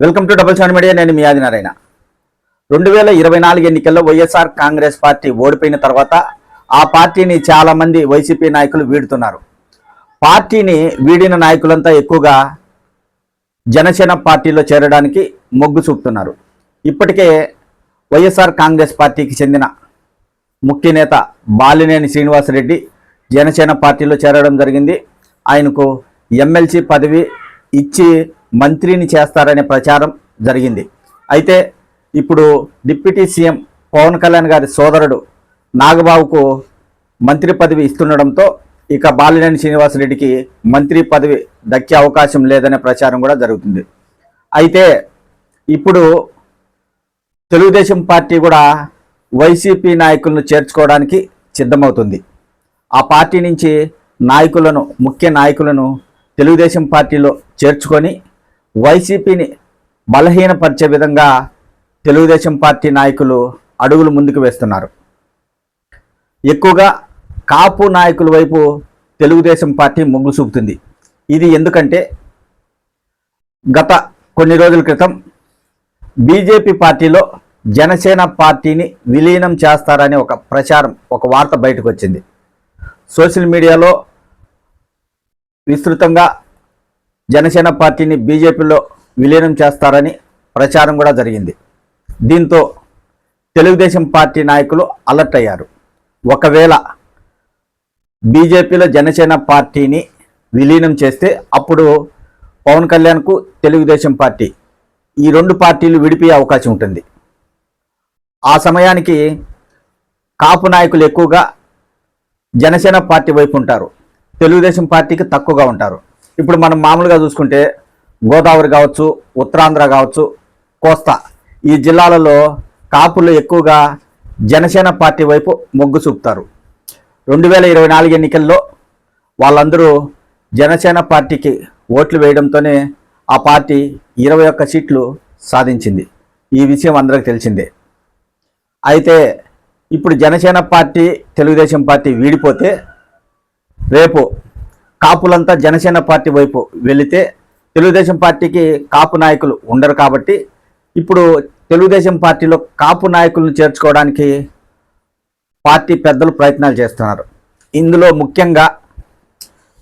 Welcome to double seven media నేను మీ ఆదినారాయణ రెండు వేల ఇరవై నాలుగు ఎన్నికల్లో వైఎస్ఆర్ కాంగ్రెస్ పార్టీ ఓడిపోయిన తర్వాత ఆ పార్టీని చాలా మంది వైసీపీ నాయకులు వీడుతున్నారు. పార్టీని వీడిన నాయకులంతా ఎక్కువగా జనసేన పార్టీలో చేరడానికి మొగ్గు చూపుతున్నారు. ఇప్పటికే వైఎస్ఆర్ కాంగ్రెస్ పార్టీకి చెందిన ముఖ్య నేత బాలినేని శ్రీనివాసరెడ్డి జనసేన పార్టీలో చేరడం జరిగింది. ఆయనకు ఎమ్మెల్సీ పదవి ఇచ్చి మంత్రిని చేస్తారనే ప్రచారం జరిగింది. అయితే ఇప్పుడు డిప్యూటీ సీఎం పవన్ కళ్యాణ్ గారి సోదరుడు నాగబాబుకు మంత్రి పదవి ఇస్తుండడంతో ఇక బాలినేని శ్రీనివాసరెడ్డికి మంత్రి పదవి దక్కే అవకాశం లేదనే ప్రచారం కూడా జరుగుతుంది. అయితే ఇప్పుడు తెలుగుదేశం పార్టీ కూడా వైసీపీ నాయకులను చేర్చుకోవడానికి సిద్ధమవుతుంది. ఆ పార్టీ నుంచి నాయకులను ముఖ్య నాయకులను తెలుగుదేశం పార్టీలో చేర్చుకొని వైసీపీని బలహీనపరిచే విధంగా తెలుగుదేశం పార్టీ నాయకులు అడుగులు ముందుకు వేస్తున్నారు. ఎక్కువగా కాపు నాయకుల వైపు తెలుగుదేశం పార్టీ మొగ్గు చూపుతుంది. ఇది ఎందుకంటే గత కొన్ని రోజుల క్రితం బీజేపీ పార్టీలో జనసేన పార్టీని విలీనం చేస్తారనే ఒక ప్రచారం ఒక వార్త బయటకు వచ్చింది. సోషల్ మీడియాలో విస్తృతంగా జనసేన పార్టీని బీజేపీలో విలీనం చేస్తారని ప్రచారం కూడా జరిగింది. దీంతో తెలుగుదేశం పార్టీ నాయకులు అలర్ట్ అయ్యారు. ఒకవేళ బీజేపీలో జనసేన పార్టీని విలీనం చేస్తే అప్పుడు పవన్ కళ్యాణ్కు తెలుగుదేశం పార్టీ ఈ రెండు పార్టీలు విడిపోయే అవకాశం ఉంటుంది. ఆ సమయానికి కాపు నాయకులు ఎక్కువగా జనసేన పార్టీ వైపు ఉంటారు. తెలుగుదేశం పార్టీకి తక్కువగా ఉంటారు. ఇప్పుడు మనం మామూలుగా చూసుకుంటే గోదావరి కావచ్చు ఉత్తరాంధ్ర కావచ్చు కోస్తా. ఈ జిల్లాలలో కాపులు ఎక్కువగా జనసేన పార్టీ వైపు మొగ్గు చూపుతారు. రెండు వేల ఇరవై నాలుగు ఎన్నికల్లో వాళ్ళందరూ జనసేన పార్టీకి ఓట్లు వేయడంతోనే ఆ పార్టీ ఇరవై ఒక్క సీట్లు సాధించింది. ఈ విషయం అందరికి తెలిసిందే. అయితే ఇప్పుడు జనసేన పార్టీ తెలుగుదేశం పార్టీ వీడిపోతే రేపు కాపులంతా జనసేన పార్టీ వైపు వెళితే తెలుగుదేశం పార్టీకి కాపు నాయకులు ఉండరు కాబట్టి ఇప్పుడు తెలుగుదేశం పార్టీలో కాపు నాయకులను చేర్చుకోవడానికి పార్టీ పెద్దలు ప్రయత్నాలు చేస్తున్నారు. ఇందులో ముఖ్యంగా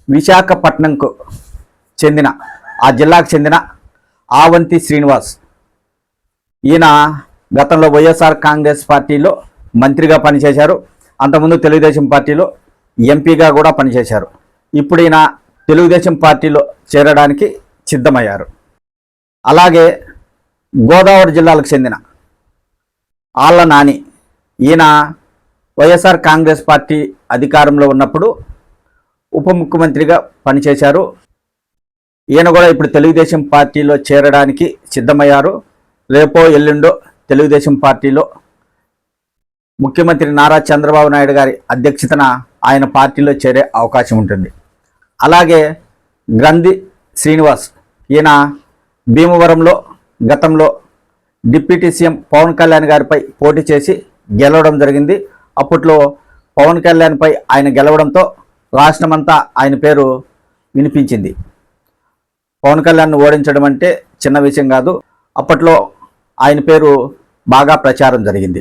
విశాఖపట్నంకు చెందిన ఆ జిల్లాకు చెందిన ఆవంతి శ్రీనివాస్. ఈయన గతంలో వైఎస్ఆర్ కాంగ్రెస్ పార్టీలో మంత్రిగా పనిచేశారు. అంతకుముందు తెలుగుదేశం పార్టీలో ఎంపీగా కూడా పనిచేశారు. ఇప్పుడు ఈయన తెలుగుదేశం పార్టీలో చేరడానికి సిద్ధమయ్యారు. అలాగే గోదావరి జిల్లాలకు చెందిన ఆళ్ళ నాని ఈయన వైఎస్ఆర్ కాంగ్రెస్ పార్టీ అధికారంలో ఉన్నప్పుడు ఉప ముఖ్యమంత్రిగా పనిచేశారు. ఈయన కూడా ఇప్పుడు తెలుగుదేశం పార్టీలో చేరడానికి సిద్ధమయ్యారు. రేపో ఎల్లుండో తెలుగుదేశం పార్టీలో ముఖ్యమంత్రి నారా చంద్రబాబు నాయుడు గారి అధ్యక్షతన ఆయన పార్టీలో చేరే అవకాశం ఉంటుంది. అలాగే గ్రంథి శ్రీనివాస్ ఈయన భీమవరంలో గతంలో డిప్యూటీ సీఎం పవన్ కళ్యాణ్ గారిపై పోటీ చేసి గెలవడం జరిగింది. అప్పట్లో పవన్ కళ్యాణ్పై ఆయన గెలవడంతో రాష్ట్రమంతా ఆయన పేరు వినిపించింది. పవన్ కళ్యాణ్ను ఓడించడం అంటే చిన్న విషయం కాదు. అప్పట్లో ఆయన పేరు బాగా ప్రచారం జరిగింది.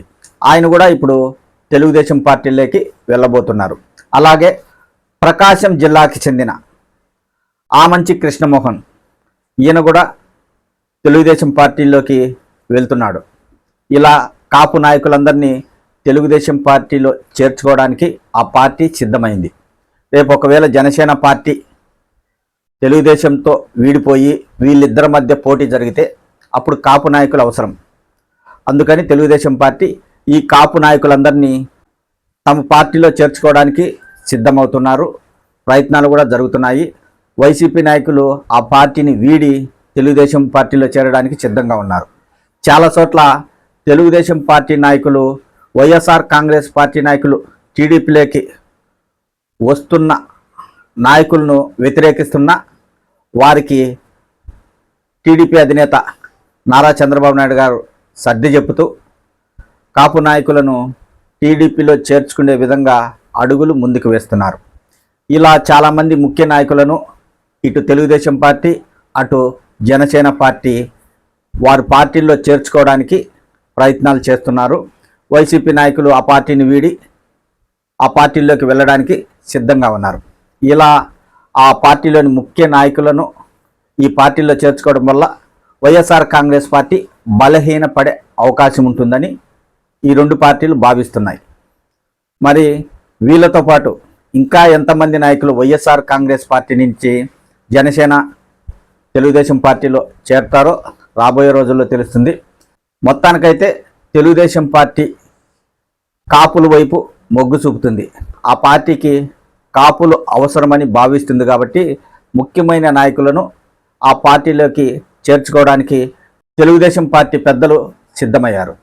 ఆయన కూడా ఇప్పుడు తెలుగుదేశం పార్టీలోకి వెళ్ళబోతున్నారు. అలాగే ప్రకాశం జిల్లాకి చెందిన ఆమంచి కృష్ణమోహన్ ఈయన కూడా తెలుగుదేశం పార్టీలోకి వెళ్తున్నాడు. ఇలా కాపు నాయకులందరినీ తెలుగుదేశం పార్టీలో చేర్చుకోవడానికి ఆ పార్టీ సిద్ధమైంది. రేపు ఒకవేళ జనసేన పార్టీ తెలుగుదేశంతో వీడిపోయి వీళ్ళిద్దరి మధ్య పోటీ జరిగితే అప్పుడు కాపు నాయకులు అవసరం. అందుకని తెలుగుదేశం పార్టీ ఈ కాపు నాయకులందరినీ తమ పార్టీలో చేర్చుకోవడానికి సిద్ధమవుతున్నారు. ప్రయత్నాలు కూడా జరుగుతున్నాయి. వైసీపీ నాయకులు ఆ పార్టీని వీడి తెలుగుదేశం పార్టీలో చేరడానికి సిద్ధంగా ఉన్నారు. చాలా చోట్ల తెలుగుదేశం పార్టీ నాయకులు వైఎస్ఆర్ కాంగ్రెస్ పార్టీ నాయకులు టీడీపీలోకి వస్తున్న నాయకులను వ్యతిరేకిస్తున్న వారికి టీడీపీ అధినేత నారా చంద్రబాబు నాయుడు గారు సర్ది చెబుతూ కాపు నాయకులను టీడీపీలో చేర్చుకునే విధంగా అడుగులు ముందుకు వేస్తున్నారు. ఇలా చాలామంది ముఖ్య నాయకులను ఇటు తెలుగుదేశం పార్టీ అటు జనసేన పార్టీ వారు పార్టీల్లో చేర్చుకోవడానికి ప్రయత్నాలు చేస్తున్నారు. వైసీపీ నాయకులు ఆ పార్టీని వీడి ఆ పార్టీల్లోకి వెళ్ళడానికి సిద్ధంగా ఉన్నారు. ఇలా ఆ పార్టీలోని ముఖ్య నాయకులను ఈ పార్టీలో చేర్చుకోవడం వల్ల వైఎస్ఆర్ కాంగ్రెస్ పార్టీ బలహీనపడే అవకాశం ఉంటుందని ఈ రెండు పార్టీలు భావిస్తున్నాయి. మరి వీళ్ళతో పాటు ఇంకా ఎంతమంది నాయకులు వైఎస్ఆర్ కాంగ్రెస్ పార్టీ నుంచి జనసేన తెలుగుదేశం పార్టీలో చేరతారో రాబోయే రోజుల్లో తెలుస్తుంది. మొత్తానికైతే తెలుగుదేశం పార్టీ కాపుల వైపు మొగ్గు చూపుతుంది. ఆ పార్టీకి కాపులు అవసరమని భావిస్తుంది కాబట్టి ముఖ్యమైన నాయకులను ఆ పార్టీలోకి చేర్చుకోవడానికి తెలుగుదేశం పార్టీ పెద్దలు సిద్ధమయ్యారు.